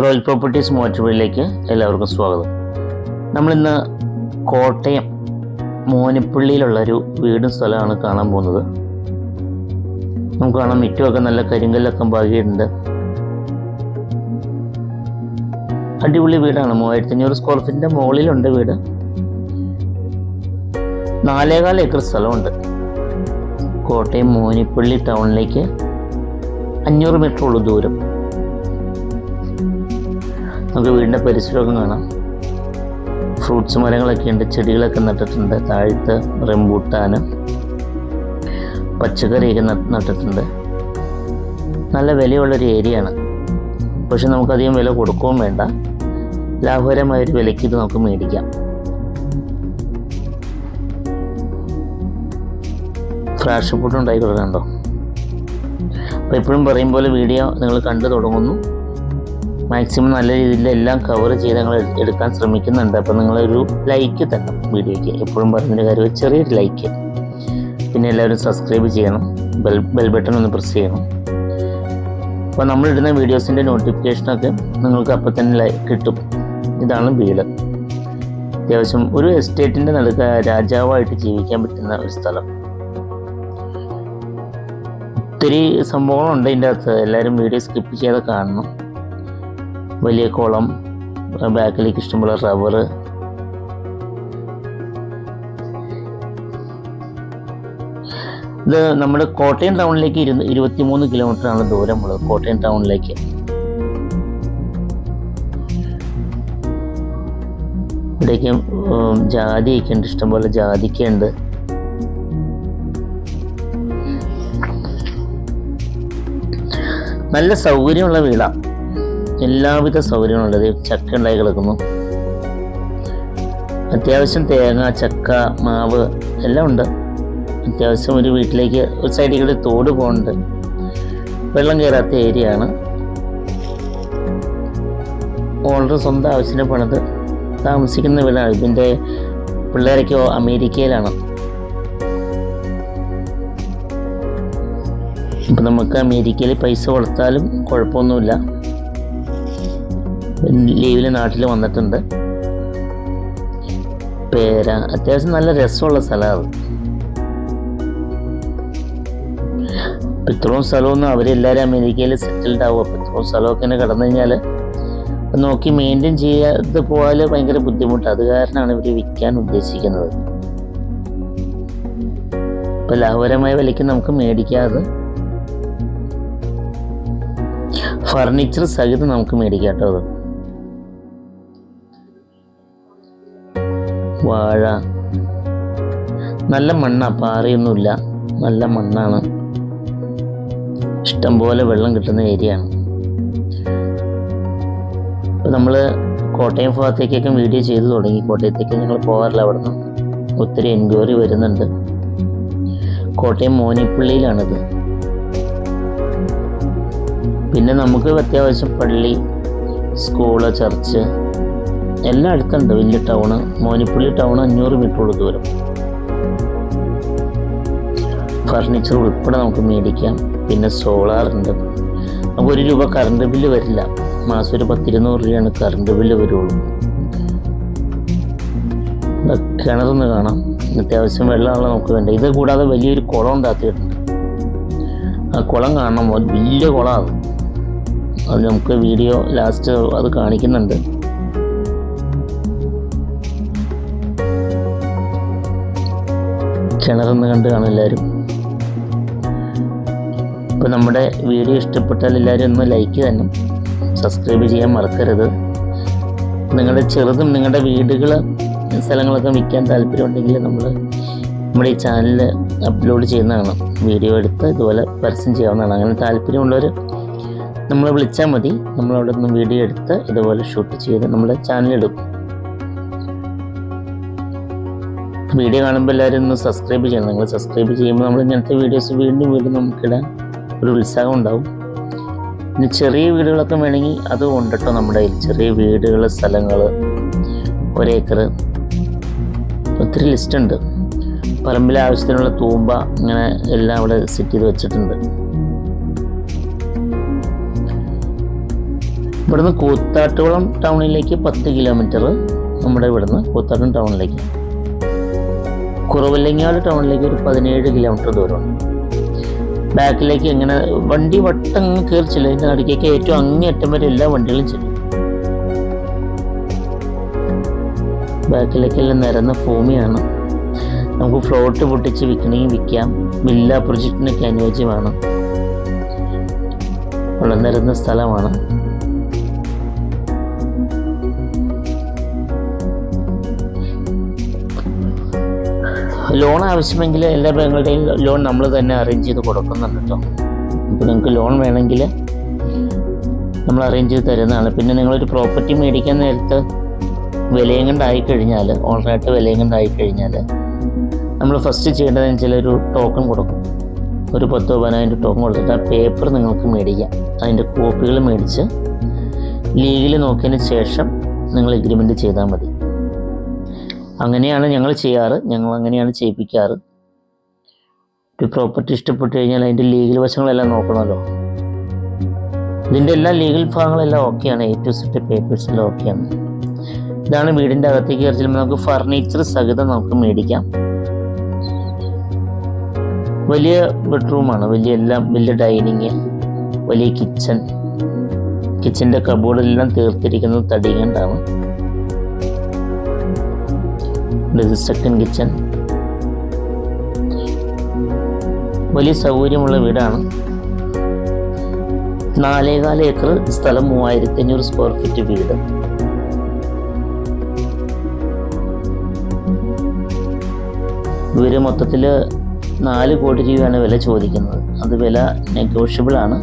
Royal properties മോറ്റുപള്ളിയിലേക്ക് എല്ലാവർക്കും സ്വാഗതം. നമ്മളിന്ന് കോട്ടയം മോനപ്പള്ളിയിലുള്ള ഒരു വീടും സ്ഥലമാണ് കാണാൻ പോകുന്നത്. നമുക്ക് കാണാം മിറ്റുമൊക്കെ നല്ല കരിങ്കല്ലൊക്കെ പാകിയിട്ടുണ്ട്. അടിപൊളി വീടാണ്. മൂവായിരത്തി അഞ്ഞൂറ് സ്ക്വയർ ഫീറ്റിന്റെ മുകളിലുണ്ട് വീട്. നാലേകാൽ ഏക്കർ സ്ഥലമുണ്ട്. കോട്ടയം മോനിപ്പള്ളി ടൗണിലേക്ക് അഞ്ഞൂറ് മീറ്റർ ഉള്ളൂ ദൂരം. നമുക്ക് വീടിന്റെ പരിസരമൊക്കെ കാണാം. ഫ്രൂട്ട്സ് മരങ്ങളൊക്കെ ഉണ്ട് ചെടികളൊക്കെ നട്ടിട്ടുണ്ട് താഴത്ത് റെമ്പൂട്ടാന് പച്ചക്കറിയൊക്കെ നട്ട് നട്ടിട്ടുണ്ട്. നല്ല വിലയുള്ളൊരു ഏരിയയാണ്. പക്ഷെ നമുക്കധികം വില കൊടുക്കുകയും വേണ്ട. ലാഭകരമായൊരു വിലയ്ക്ക് ഇത് നമുക്ക് മേടിക്കാം. ഫ്ലാഷ് ഫുഡ് ഉണ്ടായി അപ്പോൾ എപ്പോഴും പറയും പോലെ വീഡിയോ നിങ്ങൾ കണ്ടു തുടങ്ങുന്നു. മാക്സിമം നല്ല രീതിയിൽ എല്ലാം കവർ ചെയ്ത് ഞങ്ങൾ എടുക്കാൻ ശ്രമിക്കുന്നുണ്ട്. അപ്പോൾ നിങ്ങളൊരു ലൈക്ക് തരണം വീഡിയോയ്ക്ക്. എപ്പോഴും പറഞ്ഞൊരു കാര്യം ചെറിയൊരു ലൈക്ക് പിന്നെ എല്ലാവരും സബ്സ്ക്രൈബ് ചെയ്യണം. ബെൽ ബെൽ ബട്ടൺ ഒന്ന് പ്രസ് ചെയ്യണം. അപ്പോൾ നമ്മളിടുന്ന വീഡിയോസിന്റെ നോട്ടിഫിക്കേഷനൊക്കെ നിങ്ങൾക്ക് അപ്പം തന്നെ കിട്ടും. ഇതാണ് വീട്. അത്യാവശ്യം ഒരു എസ്റ്റേറ്റിന്റെ നടുക്ക് രാജാവായിട്ട് ജീവിക്കാൻ പറ്റുന്ന ഒരു സ്ഥലം. ഒത്തിരി സംഭവങ്ങളുണ്ട് ഇതിന്റെ അകത്ത്. എല്ലാവരും വീഡിയോ സ്കിപ്പ് ചെയ്യാതെ കാണണം. വലിയ കുളം ബാക്കിലേക്ക് ഇഷ്ടംപോലെ റബ്ബർ ഇത് നമ്മുടെ കോട്ടയം ടൗണിലേക്ക് ഇരുന്ന് ഇരുപത്തിമൂന്ന് കിലോമീറ്ററാണ് ദൂരമുള്ളത് കോട്ടയം ടൗണിലേക്ക്. ഇവിടേക്ക് ജാതിയൊക്കെ ഉണ്ട് ഇഷ്ടംപോലെ ജാതിക്കുണ്ട് നല്ല സൗകര്യമുള്ള വീടാണ് എല്ലാവിധ സൗകര്യങ്ങളുള്ളത് ചക്ക ഉണ്ടായി കിടക്കുന്നു. അത്യാവശ്യം തേങ്ങ ചക്ക മാവ് എല്ലാം ഉണ്ട്. അത്യാവശ്യം ഒരു വീട്ടിലേക്ക് ഒരു സൈഡിൽ കൂടി തോട് പോകുന്നുണ്ട് വെള്ളം കയറാത്ത ഏരിയ ആണ്. സ്വന്തം ആവശ്യത്തിന് പണിത് താമസിക്കുന്ന വീടാണ്. ഇതിന്റെ പിള്ളേരൊക്കെ അമേരിക്കയിലാണ്. ഇപ്പം നമുക്ക് അമേരിക്കയിൽ പൈസ കൊടുത്താലും കുഴപ്പമൊന്നുമില്ല. ലീവിൽ നാട്ടിൽ വന്നിട്ടുണ്ട്. പേര അത്യാവശ്യം നല്ല രസമുള്ള സ്ഥലമാണ്. ഇത്രയും സ്ഥലമൊന്നും അവരെല്ലാവരും അമേരിക്കയിൽ സെറ്റിൽഡ് ആവും അപ്പം ഇത്രയും സ്ഥലമൊക്കെ ഇങ്ങനെ കടന്നു കഴിഞ്ഞാൽ നോക്കി മെയിന്റെയിൻ ചെയ്യാതെ പോയാൽ ഭയങ്കര ബുദ്ധിമുട്ട്. അത് കാരണമാണ് ഇവർ വിൽക്കാൻ ഉദ്ദേശിക്കുന്നത്. ഇപ്പം ലാഭകരമായ വിലയ്ക്ക് നമുക്ക് മേടിക്കാതെ ഫർണിച്ചർ സഹിതം നമുക്ക് മേടിക്കാം കേട്ടോ അത്. വാഴ. നല്ല മണ്ണാണ് പാറയൊന്നുമില്ല. നല്ല മണ്ണാണ്. ഇഷ്ടംപോലെ വെള്ളം കിട്ടുന്ന ഏരിയ ആണ് നമ്മൾ കോട്ടയം ഭാഗത്തേക്കൊക്കെ വീഡിയോ ചെയ്തു തുടങ്ങി. കോട്ടയത്തേക്ക് ഞങ്ങൾ പോകാറില്ല അവിടെ നിന്ന് ഒത്തിരി എൻക്വയറി വരുന്നുണ്ട്. കോട്ടയം മോനിപ്പള്ളിയിലാണിത്. പിന്നെ നമുക്ക് അത്യാവശ്യം പള്ളി സ്കൂൾ ചർച്ച് എല്ലാം അടുത്തുണ്ട് വലിയ ടൗണ് മോനിപ്പള്ളി ടൗൺ അഞ്ഞൂറ് മീറ്ററുള്ള ദൂരം. ഫർണിച്ചർ ഉൾപ്പെടെ നമുക്ക് മേടിക്കാം. പിന്നെ സോളാർ ഉണ്ട്. നമുക്ക് ഒരു രൂപ കറണ്ട് ബില്ല് വരില്ല. മാസം ഒരു പത്തിരുന്നൂറ് രൂപയാണ് കറണ്ട് ബില്ല് വരുള്ളൂ. കിണറൊന്ന് കാണാം. അത്യാവശ്യം വെള്ളമാണ് നമുക്ക് വേണ്ട ഇത് കൂടാതെ വലിയൊരു കുളം ഉണ്ടാക്കിയിട്ടുണ്ട്. ആ കുളം കാണണം. വലിയ കുളമാണ് അത്. നമുക്ക് വീഡിയോ ലാസ്റ്റ് അത് കാണിക്കുന്നുണ്ട്. കിണറൊന്ന് കണ്ട് കാണും എല്ലാവരും അപ്പോൾ നമ്മുടെ വീഡിയോ ഇഷ്ടപ്പെട്ടാൽ എല്ലാവരും ഒന്ന് ലൈക്ക് തന്നെ സബ്സ്ക്രൈബ് ചെയ്യാൻ മറക്കരുത്. നിങ്ങളുടെ ചെറുതും നിങ്ങളുടെ വീടുകൾ സ്ഥലങ്ങളൊക്കെ വിൽക്കാൻ താല്പര്യമുണ്ടെങ്കിൽ നമ്മൾ നമ്മുടെ ഈ ചാനലിൽ അപ്ലോഡ് ചെയ്യുന്നതാണ്. വീഡിയോ എടുത്ത് ഇതുപോലെ പരസ്യം ചെയ്യാവുന്നതാണ്. അങ്ങനെ താല്പര്യമുള്ളവർ നമ്മൾ വിളിച്ചാൽ മതി. നമ്മളവിടെ നിന്ന് വീഡിയോ എടുത്ത് ഇതുപോലെ ഷൂട്ട് ചെയ്ത് നമ്മുടെ ചാനലിടും വീഡിയോ കാണുമ്പോൾ എല്ലാവരും ഒന്ന് സബ്സ്ക്രൈബ് ചെയ്യണം. നിങ്ങൾ സബ്സ്ക്രൈബ് ചെയ്യുമ്പോൾ നമ്മൾ ഇങ്ങനത്തെ വീഡിയോസ് വീണ്ടും വീണ്ടും നമുക്കിടാൻ ഒരു ഉത്സാഹം ഉണ്ടാവും. ഇനി ചെറിയ വീടുകളൊക്കെ വേണമെങ്കിൽ അത് കൊണ്ടിട്ടോ നമ്മുടെ ചെറിയ വീടുകൾ സ്ഥലങ്ങൾ ഒരേക്കർ ഒത്തിരി ലിസ്റ്റ് ഉണ്ട്. പറമ്പിലെ ആവശ്യത്തിനുള്ള തൂമ്പ ഇങ്ങനെ എല്ലാം അവിടെ സെറ്റ് ചെയ്ത് വെച്ചിട്ടുണ്ട്. ഇവിടുന്ന് കൂത്താട്ടുകുളം ടൗണിലേക്ക് പത്ത് കിലോമീറ്റർ നമ്മുടെ ഇവിടുന്ന് കൂത്താട്ടും ടൗണിലേക്ക് കുറവല്ലങ്ങാട് ടൗണിലേക്ക് ഒരു പതിനേഴ് കിലോമീറ്റർ ദൂരമാണ്. ബാക്കിലേക്ക് എങ്ങനെ വണ്ടി വട്ടം കയറി ചെല്ലും ഇതിന്റെ നടുക്കേക്ക് ഏറ്റവും അങ്ങേയറ്റം വരെ എല്ലാ വണ്ടികളും ചെല്ലും. ബാക്കിലേക്കെല്ലാം നിരന്ന ഭൂമിയാണ്. നമുക്ക് ഫ്ലോട്ട് പൊട്ടിച്ച് വിൽക്കണമെങ്കിൽ വിൽക്കാം. വില്ല പ്രൊജക്റ്റിനൊക്കെ അനുയോജ്യമാണ് ഉള്ള നിരന്ന സ്ഥലമാണ്. ലോൺ ആവശ്യമെങ്കിൽ എല്ലാ ബാങ്കുകളുടെയും ലോൺ നമ്മൾ തന്നെ അറേഞ്ച് ചെയ്ത് കൊടുക്കുന്നുണ്ട് കേട്ടോ. ഇപ്പോൾ നിങ്ങൾക്ക് ലോൺ വേണമെങ്കിൽ നമ്മൾ അറേഞ്ച് ചെയ്ത് തരുന്നതാണ്. പിന്നെ നിങ്ങളൊരു പ്രോപ്പർട്ടി മേടിക്കാൻ നേരത്ത് വിലയും കണ്ടായി കഴിഞ്ഞാൽ ഓൾറെഡി വിലയും കണ്ടായി കഴിഞ്ഞാൽ നമ്മൾ ഫസ്റ്റ് ചെയ്യേണ്ടതെന്ന് വെച്ചാൽ ഒരു ടോക്കൺ കൊടുക്കും. ഒരു പത്തോ പതിനായിരം ടോക്കൺ കൊടുത്തിട്ട് ആ പേപ്പർ നിങ്ങൾക്ക് മേടിക്കാം. അതിന്റെ കോപ്പികൾ മേടിച്ച് ലീഗിൽ നോക്കിയതിന് ശേഷം നിങ്ങൾ എഗ്രിമെന്റ് ചെയ്താൽ മതി. അങ്ങനെയാണ് ഞങ്ങൾ ചെയ്യാറ്. ഞങ്ങൾ അങ്ങനെയാണ് ചെയ്യിപ്പിക്കാറ്. ഒരു പ്രോപ്പർട്ടി ഇഷ്ടപ്പെട്ടു കഴിഞ്ഞാൽ അതിന്റെ ലീഗൽ വശങ്ങളെല്ലാം നോക്കണമല്ലോ. ഇതിന്റെ എല്ലാ ലീഗൽ ഭാഗങ്ങളെല്ലാം ഓക്കെയാണ്. എ ടു സെറ്റ് പേപ്പേഴ്സ് എല്ലാം ഓക്കെയാണ്. ഇതാണ് വീടിന്റെ അകത്തേക്ക് കയറി ചെല്ലുമ്പോൾ നമുക്ക് ഫർണിച്ചർ സഹിതം നമുക്ക് മേടിക്കാം. വലിയ ബെഡ്റൂമാണ് വലിയ എല്ലാം വലിയ ഡൈനിങ് വലിയ കിച്ചൺ കിച്ചന്റെ കബോർഡെല്ലാം തീർത്തിരിക്കുന്നത് തടി ഇത് സെക്കൻഡ് കിച്ചൺ വലിയ സൗകര്യമുള്ള വീടാണ്. നാലേകാൽ ഏക്കർ സ്ഥലം മൂവായിരത്തി അഞ്ഞൂറ് സ്ക്വയർ ഫീറ്റ് വീട്. ഇവർ മൊത്തത്തിൽ നാല് കോടി രൂപയാണ് വില ചോദിക്കുന്നത്. അത് വില നെഗോഷ്യബിൾ ആണ്.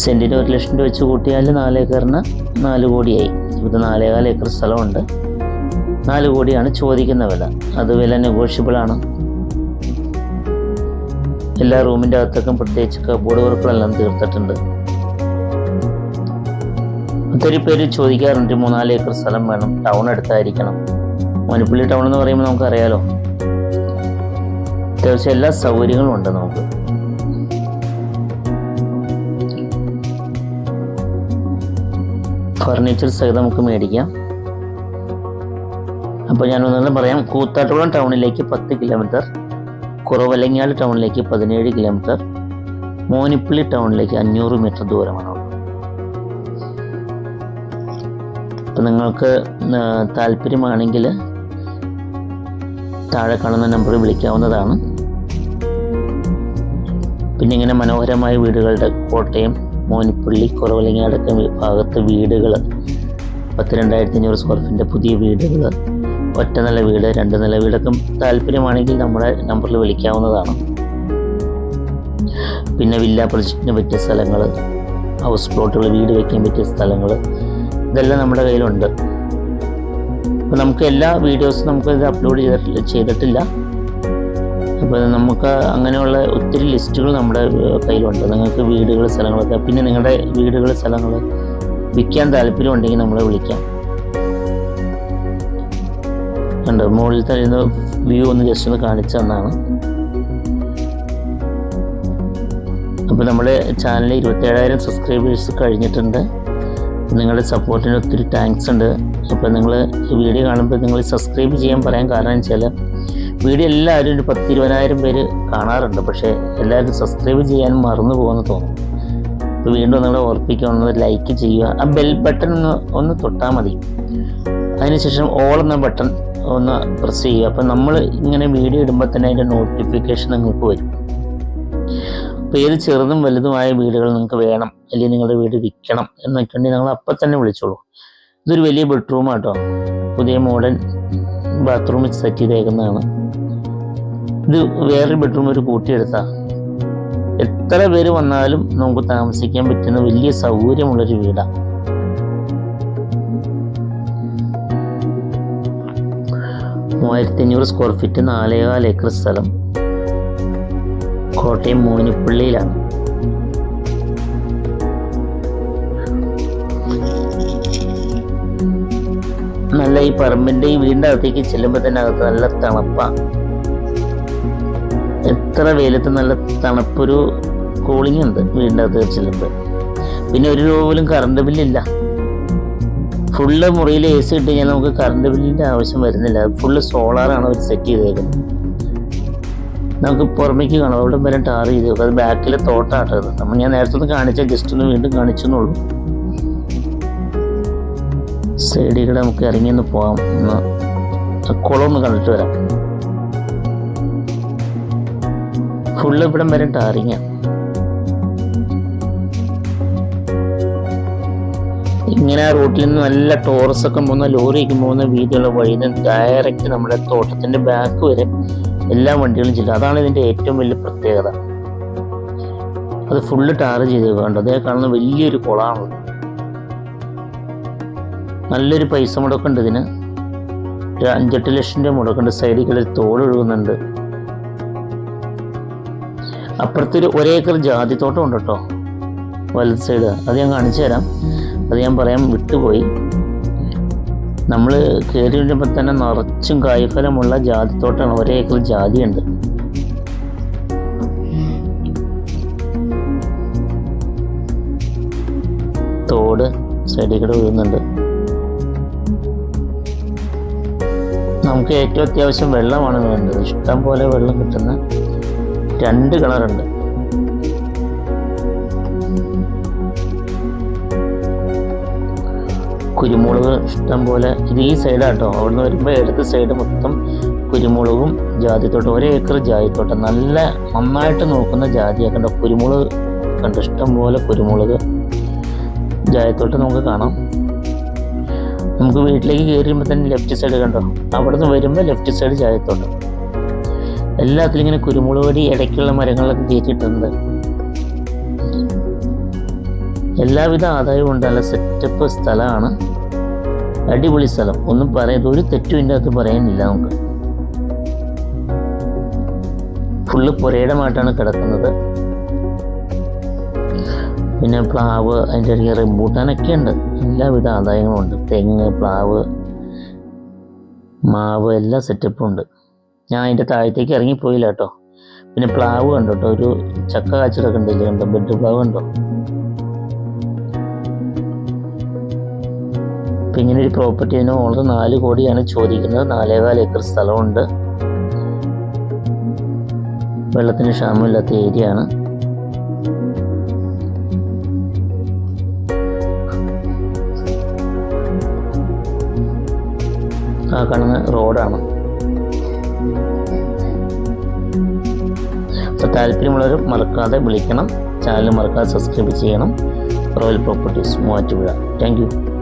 സെന്റിന് ഒരു ലക്ഷം രൂപ വെച്ച് കൂട്ടിയാൽ നാല് ഏക്കറിന് നാല് കോടിയായി. ഇവിടെ നാലേകാൽ ഏക്കർ സ്ഥലമുണ്ട്. നാല് കോടിയാണ് ചോദിക്കുന്ന വില. അത് വില നെഗോഷ്യബിൾ ആണ്. എല്ലാ റൂമിന്റെ അകത്തേക്കും പ്രത്യേകിച്ച് കബോർഡ് വർക്കുകളെല്ലാം തീർത്തിട്ടുണ്ട്. ഒത്തിരി പേര് ചോദിക്കാറുണ്ട് മൂന്നാൽ ഏക്കർ സ്ഥലം വേണം ടൗൺ അടുത്തായിരിക്കണം മനുപ്പള്ളി ടൗൺ എന്ന് പറയുമ്പോൾ നമുക്കറിയാലോ അത്യാവശ്യം എല്ലാ സൗകര്യങ്ങളും ഉണ്ട് നമുക്ക്. ഫർണിച്ചർ സഹിതം നമുക്ക് മേടിക്കാം. അപ്പോൾ ഞാൻ ഒന്നും പറയാം. കൂത്താട്ടുകുളം ടൗണിലേക്ക് പത്ത് കിലോമീറ്റർ കുറവലങ്ങാട് ടൗണിലേക്ക് പതിനേഴ് കിലോമീറ്റർ മോനിപ്പള്ളി ടൗണിലേക്ക് അഞ്ഞൂറ് മീറ്റർ ദൂരമാണ് അപ്പം നിങ്ങൾക്ക് താല്പര്യമാണെങ്കിൽ താഴെ കാണുന്ന നമ്പറിൽ വിളിക്കാവുന്നതാണ്. പിന്നെ ഇങ്ങനെ മനോഹരമായ വീടുകളുടെ കോട്ടയം മോനിപ്പള്ളി കുറവലങ്ങാടൊക്കെ ഭാഗത്ത് വീടുകൾ പത്ത് രണ്ടായിരത്തി അഞ്ഞൂറ് സ്ക്വയർ ഫീറ്റിന്റെ പുതിയ വീടുകൾ ഒറ്റ നില വീട് രണ്ട് നില വീടൊക്കെ താല്പര്യമാണെങ്കിൽ നമ്മുടെ നമ്പറിൽ വിളിക്കാവുന്നതാണ്. പിന്നെ വില്ല പ്രൊജക്റ്റിന് പറ്റിയ സ്ഥലങ്ങൾ ഹൗസ് പ്ലോട്ടുകൾ വീട് വയ്ക്കാൻ പറ്റിയ സ്ഥലങ്ങൾ ഇതെല്ലാം നമ്മുടെ കയ്യിലുണ്ട്. അപ്പോൾ നമുക്ക് എല്ലാ വീഡിയോസും നമുക്ക് ഇത് അപ്ലോഡ് ചെയ്തിട്ടില്ല ചെയ്തിട്ടില്ല. അപ്പോൾ നമുക്ക് അങ്ങനെയുള്ള ഒത്തിരി ലിസ്റ്റുകൾ നമ്മുടെ കയ്യിലുണ്ട്. നിങ്ങൾക്ക് വീടുകൾ സ്ഥലങ്ങളൊക്കെ പിന്നെ നിങ്ങളുടെ വീടുകൾ സ്ഥലങ്ങൾ വിൽക്കാൻ താല്പര്യമുണ്ടെങ്കിൽ നമ്മളെ വിളിക്കാം. ഉണ്ട്. മുകളിൽ തരുന്ന വ്യൂ ഒന്ന് ജസ്റ്റ് ഒന്ന് കാണിച്ചു തന്നാണ്. അപ്പോൾ നമ്മുടെ ചാനൽ ഇരുപത്തേഴായിരം സബ്സ്ക്രൈബേഴ്സ് കഴിഞ്ഞിട്ടുണ്ട്. നിങ്ങളുടെ സപ്പോർട്ടിന് ഒത്തിരി താങ്ക്സ് ഉണ്ട്. അപ്പോൾ നിങ്ങൾ വീഡിയോ കാണുമ്പോൾ നിങ്ങൾ സബ്സ്ക്രൈബ് ചെയ്യാൻ പറയാൻ കാരണം വെച്ചാൽ വീഡിയോ എല്ലാവരും ഒരു പത്ത് ഇരുപതിനായിരം പേര് കാണാറുണ്ട്. പക്ഷേ എല്ലാവരും സബ്സ്ക്രൈബ് ചെയ്യാൻ മറന്നു പോകുമെന്ന് തോന്നും അപ്പോൾ വീണ്ടും നിങ്ങളെ ഓർപ്പിക്കുക ലൈക്ക് ചെയ്യുക. ആ ബെൽ ബട്ടൺ ഒന്ന് ഒന്ന് തൊട്ടാൽ മതി. അതിനുശേഷം ഓൾ എന്ന ബട്ടൺ ഒന്ന് പ്രസ് ചെയ്യുക. അപ്പം നമ്മൾ ഇങ്ങനെ വീഡിയോ ഇടുമ്പോൾ തന്നെ അതിന്റെ നോട്ടിഫിക്കേഷൻ നിങ്ങൾക്ക് വരും. അപ്പോൾ ഏത് ചെറുതും വലുതുമായ വീടുകൾ നിങ്ങൾക്ക് വേണം. അല്ലെങ്കിൽ നിങ്ങളുടെ വീട് വിൽക്കണം എന്നൊക്കെ ഉണ്ടെങ്കിൽ നിങ്ങൾ അപ്പം തന്നെ വിളിച്ചോളൂ. ഇതൊരു വലിയ ബെഡ്റൂം ആട്ടോ. പുതിയ മോഡൽ ബാത്റൂം സെറ്റ് ചെയ്തേക്കുന്നതാണ്. ഇത് വേറൊരു ബെഡ്റൂം ഒരു കൂട്ടിയെടുത്താൽ എത്ര പേര് വന്നാലും നമുക്ക് താമസിക്കാൻ പറ്റുന്ന വലിയ സൗകര്യമുള്ളൊരു വീടാണ് മൂവായിരത്തി അഞ്ഞൂറ് സ്ക്വയർ ഫീറ്റ് നാലേകാൽ ഏക്കർ സ്ഥലം. കോട്ടയം മോനിപ്പള്ളിയിലാണ് നല്ല ഈ പറമ്പിന്റെ ഈ അകത്തേക്ക് ചെല്ലുമ്പോൾ തന്നെ അകത്ത് നല്ല തണുപ്പാ. എത്ര വെയിലത്ത് നല്ല തണുപ്പൊരു കൂളിംഗ് ഉണ്ട് വീടിന്റെ അകത്ത് ചെല്ലുമ്പോൾ പിന്നെ ഒരു രൂപ പോലും കറണ്ട് ബില്ലില്ല ഫുള്ള് മുറിയിൽ എ സി ഇട്ട് കഴിഞ്ഞാൽ നമുക്ക് കറണ്ട് ബില്ലിന്റെ ആവശ്യം വരുന്നില്ല. ഫുള്ള് സോളാറാണ് അവർ സെറ്റ് ചെയ്തേക്കുന്നത്. നമുക്ക് പുറമേക്ക് കാണാം. അവിടെ വരെ ടാർ ചെയ്ത് അത് ബാക്കിലെ തോട്ടാട്ടത് നമ്മൾ ഞാൻ നേരത്തെ ഒന്ന് കാണിച്ച ജസ്റ്റ് ഒന്ന് വീണ്ടും കാണിച്ചെന്നുള്ളൂ. സൈഡിൽ കൂടെ നമുക്ക് ഇറങ്ങി ഒന്ന് പോകാം ഒന്ന് കുളം ഒന്ന് കണ്ടിട്ട് വരാം. ഫുള്ള് ഇവിടം വരെ ടാറിങ്ങ ഇങ്ങനെ റൂട്ടിൽ നിന്ന് നല്ല ടോറസൊക്കെ പോകുന്ന ലോറിയൊക്കെ പോകുന്ന വീതിയുള്ള വഴിയിൽ നിന്ന് ഡയറക്റ്റ് നമ്മുടെ തോട്ടത്തിന്റെ ബാക്ക് വരെ എല്ലാ വണ്ടികളും ചെല്ലും. അതാണ് ഇതിന്റെ ഏറ്റവും വലിയ പ്രത്യേകത. അത് ഫുള്ള് ടാർ ചെയ്ത് വേണ്ട അതേ കാണുന്ന വലിയൊരു കുളമാണ് നല്ലൊരു പൈസ മുടക്കുണ്ട് ഇതിന്. ഒരു അഞ്ചെട്ട് ലക്ഷം രൂപ മുടക്കുണ്ട് സൈഡിൽ കളി തോട് ഒഴുകുന്നുണ്ട്. അപ്പുറത്തൊരു ഒരേക്കർ ജാതിത്തോട്ടം ഉണ്ട് കേട്ടോ. വലത് സൈഡ് അത് ഞാൻ കാണിച്ചു തരാം അത് ഞാൻ പറയാൻ വിട്ടുപോയി. നമ്മൾ കയറി വരുമ്പോൾ തന്നെ നിറച്ചും കായ്ഫലമുള്ള ജാതിത്തോട്ടമാണ് ഒരേക്കർ ജാതിയുണ്ട്. തോട് സൈഡിൽ കൂടെ ഒഴുകുന്നുണ്ട് നമുക്ക് ഏറ്റവും അത്യാവശ്യം വെള്ളമാണ് വേണ്ടത്. ഇഷ്ടം പോലെ വെള്ളം കിട്ടുന്ന രണ്ട് കിണറുണ്ട് കുരുമുളക് ഇഷ്ടം പോലെ ഇത് ഈ സൈഡാട്ടോ. അവിടുന്ന് വരുമ്പോൾ ഇടത്ത് സൈഡ് മൊത്തം കുരുമുളകും ജാതിത്തോട്ടം. ഒരേ ഏക്കർ ജാതിത്തോട്ടം. നല്ല നന്നായിട്ട് നോക്കുന്ന ജാതിയൊക്കെ കണ്ടോ? കുരുമുളക് കണ്ട്? ഇഷ്ടം പോലെ കുരുമുളക് ജാതിത്തോട്ടം നമുക്ക് കാണാം. നമുക്ക് വീട്ടിലേക്ക് കയറി വരുമ്പോൾ തന്നെ ലെഫ്റ്റ് സൈഡ് കണ്ടോ? അവിടെ നിന്ന് വരുമ്പോൾ ലെഫ്റ്റ് സൈഡ് ചായത്തോട്ടം എല്ലാത്തിലും ഇങ്ങനെ കുരുമുളക് പൊടി ഇടയ്ക്കുള്ള മരങ്ങളൊക്കെ കയറ്റിയിട്ടുണ്ട്. എല്ലാവിധ ആദായവും ഉണ്ട് നല്ല സെറ്റപ്പ് സ്ഥലമാണ്. അടിപൊളി സ്ഥലം. ഒന്നും പറയാതെ ഒരു തെറ്റും ഇതിന്റെ അകത്ത് പറയാനില്ല നമുക്ക്. ഫുള്ള് പുരയിടമായിട്ടാണ് കിടക്കുന്നത്. പിന്നെ പ്ലാവ് അതിന്റെ ഇടയ്ക്ക് റംബൂട്ടാനൊക്കെ ഉണ്ട്. എല്ലാവിധ ആദായങ്ങളും ഉണ്ട്. തെങ്ങ് പ്ലാവ് മാവ് എല്ലാ സെറ്റപ്പും ഉണ്ട്. ഞാൻ അതിന്റെ താഴത്തേക്ക് ഇറങ്ങിപ്പോയില്ല കേട്ടോ. പിന്നെ പ്ലാവ് കണ്ടോ ഒരു ചക്ക കാച്ചിലൊക്കെ ഉണ്ടല്ലോ? കണ്ടോ? ബെഡ് പ്ലാവ് കണ്ടോ? ഇപ്പം ഇങ്ങനെ ഒരു പ്രോപ്പർട്ടിന് ഓണർ നാല് കോടിയാണ് ചോദിക്കുന്നത്. നാലേകാൽ ഏക്കർ സ്ഥലമുണ്ട്. വെള്ളത്തിന് ക്ഷാമമില്ലാത്ത ഏരിയ ആണ് ആ കാണുന്ന റോഡാണ്. അപ്പോൾ താല്പര്യമുള്ളവർ മറക്കാതെ വിളിക്കണം. ചാനൽ മറക്കാതെ സബ്സ്ക്രൈബ് ചെയ്യണം. Royal properties Muvattupuzha. Thank you.